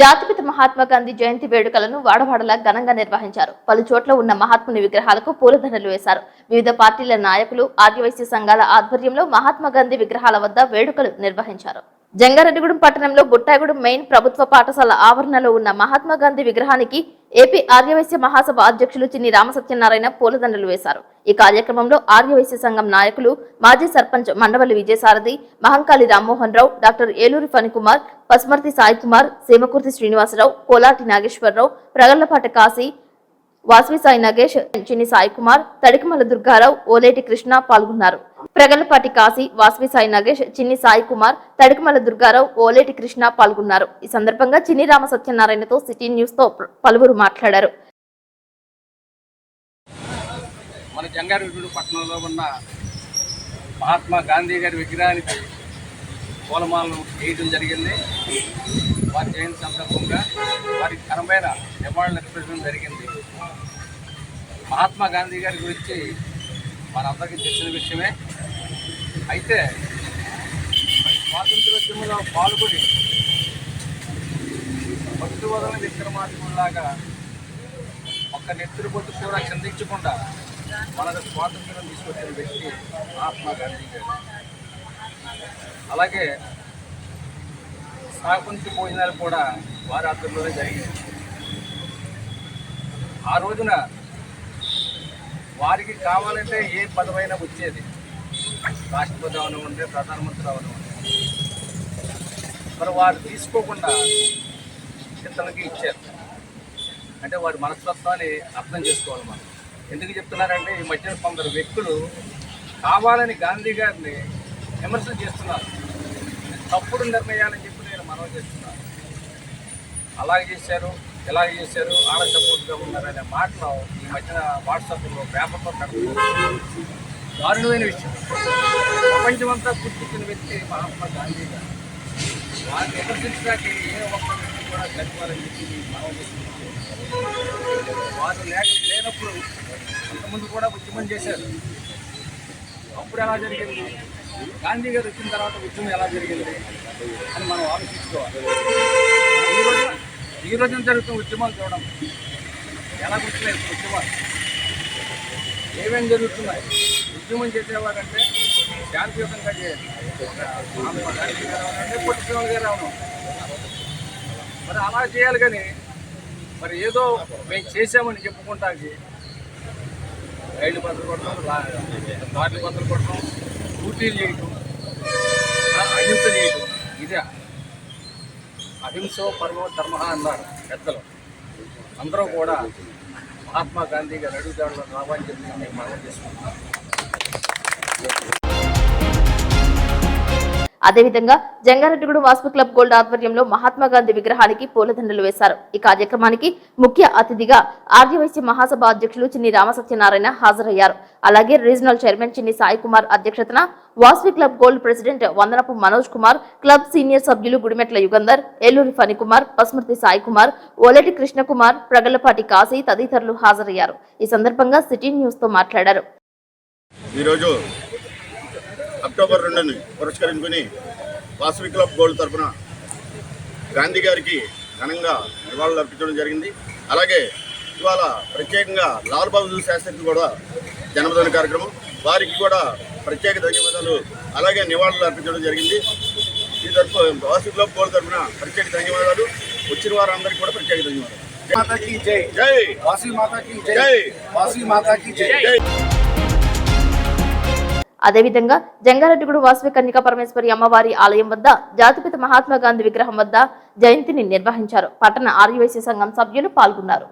జాతిపిత మహాత్మా గాంధీ జయంతి వేడుకలను వాడవాడలా ఘనంగా నిర్వహించారు. పలు చోట్ల ఉన్న మహాత్ముని విగ్రహాలకు పూలదండలు వేశారు. వివిధ పార్టీల నాయకులు ఆదివాసీ సంఘాల ఆధ్వర్యంలో మహాత్మా గాంధీ విగ్రహాల వద్ద వేడుకలు నిర్వహించారు. జంగారెడ్డిగూడెం పట్టణంలో గుట్టాగూడెం మెయిన్ ప్రభుత్వ పాఠశాల ఆవరణలో ఉన్న మహాత్మా గాంధీ విగ్రహానికి ఏపీ ఆర్యవైశ్య మహాసభ అధ్యక్షులు చిన్ని రామసత్యనారాయణ పూలదండలు వేశారు. ఈ కార్యక్రమంలో ఆర్యవైశ్య సంఘం నాయకులు మాజీ సర్పంచ్ మండవల్లి విజయసారథి మహంకాళి రామ్మోహన్ రావు డాక్టర్ ఏలూరి ఫణికుమార్ పసుమర్తి సాయికుమార్ కుమార్ శ్రీనివాసరావు కోలాటి నాగేశ్వరరావు ప్రగళ్ళపాట కాశీ వాసవి సాయి నగేష్ చిన్ని సాయి కుమార్ తడికమల దుర్గారావు ఓలేటి కృష్ణ పాల్గొన్నారు. ప్రగలపాటి కాశీ వాసవి సాయి నగేష్ చిన్ని సాయి కుమార్ తడికమల దుర్గారావు ఓలేటి కృష్ణ పాల్గొన్నారు. ఈ సందర్భంగా చిన్ని రామ సత్యనారాయణతో సిటీ న్యూస్తో పలువురు మాట్లాడారు. మన జంగారెడ్డి పట్టణంలో ఉన్న మహాత్మా గాంధీ గారి విగ్రహానికి పూలమాలను వేయడం జరిగింది. వారి జయంతి సందర్భంగా వారికి ఘనమైన నివాళులు అర్పించడం జరిగింది. మహాత్మా గాంధీ గారి గురించి మనందరికీ తెలిసిన విషయమే. అయితే స్వాతంత్రోద్యమంలో పాల్గొని భక్తి వదలని విక్రమార్కుల్లాగా ఒక్క నెత్తురు పొట్టు కూడా చిందించకుండా మనకు స్వాతంత్రం తీసుకొచ్చిన వ్యక్తి మహాత్మా గాంధీ గారు. అలాగే సాగుంటి భోజనాలు కూడా వారి ఆధ్వర్యంలోనే జరిగాయి ఆ రోజున వారికి కావాలంటే ఏ పదవైనా వచ్చేది. రాష్ట్రపతి అవనివ్వండి ప్రధానమంత్రి అవనివ్వండి మరి వారు తీసుకోకుండా ఇతరులకి ఇచ్చారు. అంటే వారి మనస్తత్వాన్ని అర్థం చేసుకోవాలి మనం. ఎందుకు చెప్తున్నారంటే ఈ మధ్యన కొందరు వ్యక్తులు కావాలని గాంధీ గారిని విమర్శలు చేస్తున్నారు. తప్పుడు నిర్ణయాలని చెప్పి నేను మనవి చేస్తున్నాను. అలాగే చేశారు. ఎలా చేశారు? ఆడ సపోర్ట్గా ఉన్నారనే మాటలు ఈ మధ్యన వాట్సాప్లో పేపర్లో పెడుతున్నారు దారుణమైన విషయం. ప్రపంచమంతా గుర్తించిన వ్యక్తి మహాత్మా గాంధీ గారు. వారిని విమర్శించడానికి ఏ ఒక్క వ్యక్తి కూడా చనిపోవాలని చెప్పి వారు లేక లేనప్పుడు అంతకుముందు కూడా ఉద్యమం చేశారు. అప్పుడు ఎలా జరిగింది? గాంధీ గారు వచ్చిన తర్వాత ఉద్యమం ఎలా జరిగింది అని మనం ఆలోచించుకోవాలి. ఈ రోజు రోజున జరుగుతున్న ఉద్యమాలు చూడడం. ఎలా గుర్తున్నాయి ఉద్యమాలు. ఏమేమి జరుగుతున్నాయి? ఉద్యమం చేసేవారంటే శాంతియుతంగా చేయాలి. మహాత్మా గాంధీ గారు అవనండి మరి అలా చేయాలి కానీ మరి ఏదో మేము చేసామని చెప్పుకుంటాకి రైలు బద్దలు కొట్టడం లా- కార్లు బద్దలు కొట్టడం డ్యూటీలు చేయటం అహింస చేయటం. ఇదే. అహింసో పరమో ధర్మ అన్నారు పెద్దలు. అందరూ కూడా మహాత్మా గాంధీ గారు అడుగుదాడులో రావాలని చెప్పి నేను మనం చేసుకుంటున్నాను. అదేవిధంగా జంగారెడ్డిగూడ వాస్పు క్లబ్ గోల్డ్ ఆధ్వర్యంలో మహాత్మా గాంధీ విగ్రహానికి పూలదండలు వేశారు. ఈ కార్యక్రమానికి ముఖ్య అతిథిగా ఆర్యవైశ్య మహాసభ అధ్యక్షులు చిన్ని రామసత్యనారాయణ హాజరయ్యారు. అలాగే రీజనల్ చైర్మన్ చిన్ని సాయి కుమార్ అధ్యక్షతన Vasavi club gold president Vandanapu Manoj Kumar club senior సభ్యులు గుడిమెట్ల యుగంధర్ ఏలూరి ఫణికుమార్ పసుమర్తి సాయి కుమార్ ఓలెటి కృష్ణకుమార్ ప్రగలపాటి కాశీ తదితరులు హాజరయ్యారు. ఈ సందర్భంగా సిటీ న్యూస్తో మాట్లాడారు. ఈరోజు అక్టోబర్ రెండుని పురస్కరించుకుని వాసవి క్లబ్ గోల్డ్ తరఫున గాంధీ గారికి ఘనంగా నివాళులు అర్పించడం జరిగింది. అలాగే ఇవాళ ప్రత్యేకంగా లాల్ బహదూర్ శాస్త్రికి కూడా జన్మదిన కార్యక్రమం. వారికి కూడా ప్రత్యేక ధన్యవాదాలు అలాగే నివాళులు అర్పించడం జరిగింది. ఈ తరఫు వాసు క్లబ్ గోల్డ్ తరఫున ప్రత్యేక ధన్యవాదాలు. వచ్చిన వారందరికీ కూడా ప్రత్యేక ధన్యవాదాలు. మాతా జై. జై. వాసు మాతా జై. వాసు మాతా జై. అదేవిధంగా జంగారెడ్డిగూడ వాసవి కన్యకా పరమేశ్వరి అమ్మవారి ఆలయం వద్ద జాతిపిత మహాత్మా గాంధీ విగ్రహం వద్ద జయంతిని నిర్వహించారు. పట్టణ ఆర్యవైశ్య సంఘం సభ్యులు పాల్గొన్నారు.